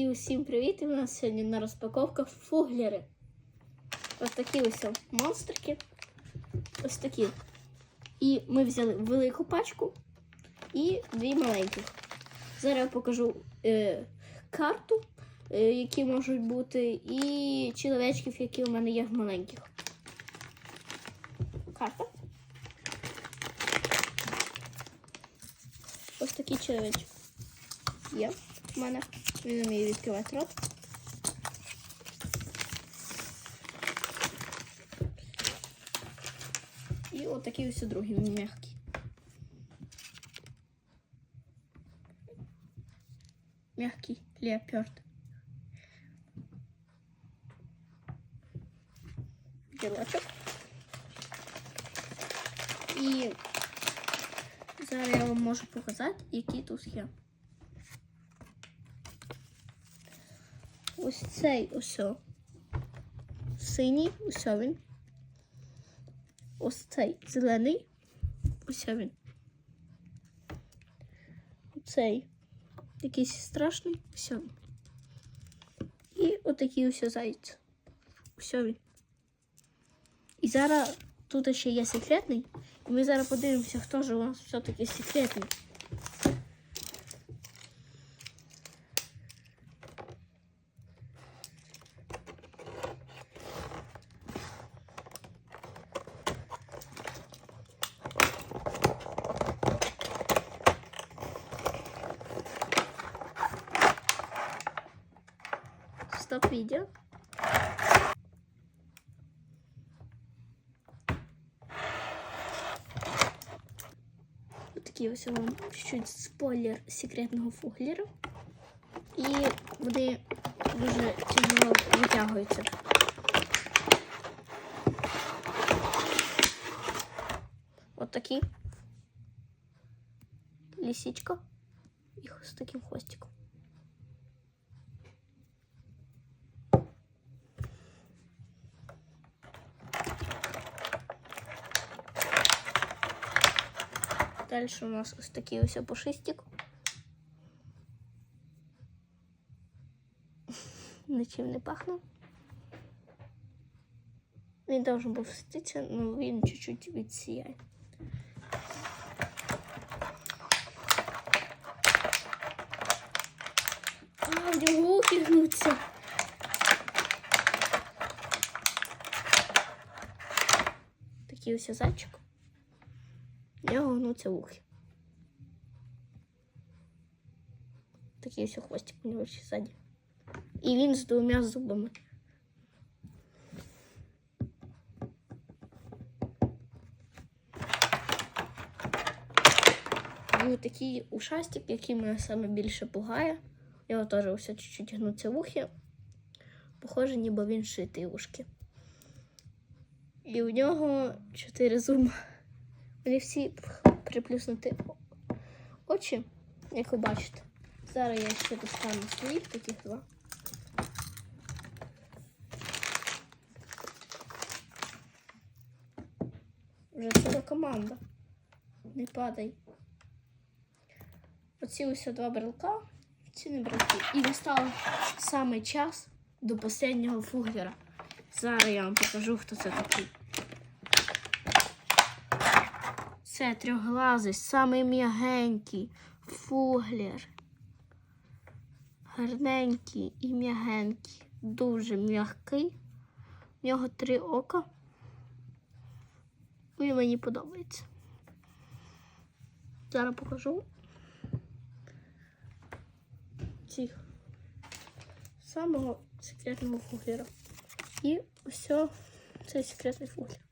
І усім привіт! І у нас сьогодні на розпаковках фуглери. Ось такі ось монстрики. Ось такі. І ми взяли велику пачку і дві маленьких. Зараз я покажу е, карту, е, які можуть бути, і чоловічків, які у мене є в маленьких. Карта. Ось такий чоловічок. Є в мене. Він вміє відкривати рот. І отакий ось другий, він м'який. Мягкий леопард. Ділочок. І зараз я вам можу показати, які тут є. Ось цей ось. Синій, ось він. Ось цей зелений. Ось він. Цей якийсь страшний, ось. І отакий ось заяць. Ось він. І зараз тут ще є секретний. І ми зараз подивимося, хто ж у нас все-таки секретний. Стоп видео. Такий ось вам чуть-чуть спойлер секретного фуглера. І вони дуже тяжело витягуються. От такі. Лисичка. І з таким хвостиком. Дальше у нас ось такий ось пушистик. Нічим не пахне. Він должен був ститися, але він чуть-чуть відсіяє. А, в нього руки гнуться. Такий ось зайчик. В нього гнуться вухи. Такий ось хвостик у нього ще ззаді. І він з двома зубами. І такий ушастик, який мене саме більше пугає. У нього теж ось чуть-чуть гнуться вухи. Похоже, ніби він шитий ушки. І у нього чотири зуби. Вони всі приплюснуті очі, як ви бачите. Зараз я ще достану своїх таких два. Вже ціла команда. Не падай. Оці ось два брелка, ці не брелки. І настав саме час до останнього фуглера. Зараз я вам покажу, хто це такий. Це трьохглазий, самий м'ягенький фуглер. Гарненький і м'ягенький, дуже м'який. В нього три ока. Він мені подобається. Зараз покажу цих самого секретного фуглера. І ось цей секретний фуглер.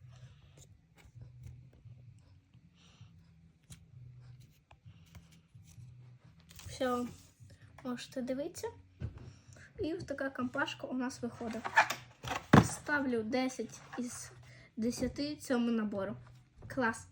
Все, можете дивитися. І ось така компашка у нас виходить. Ставлю 10 із 10 цьому набору. Клас!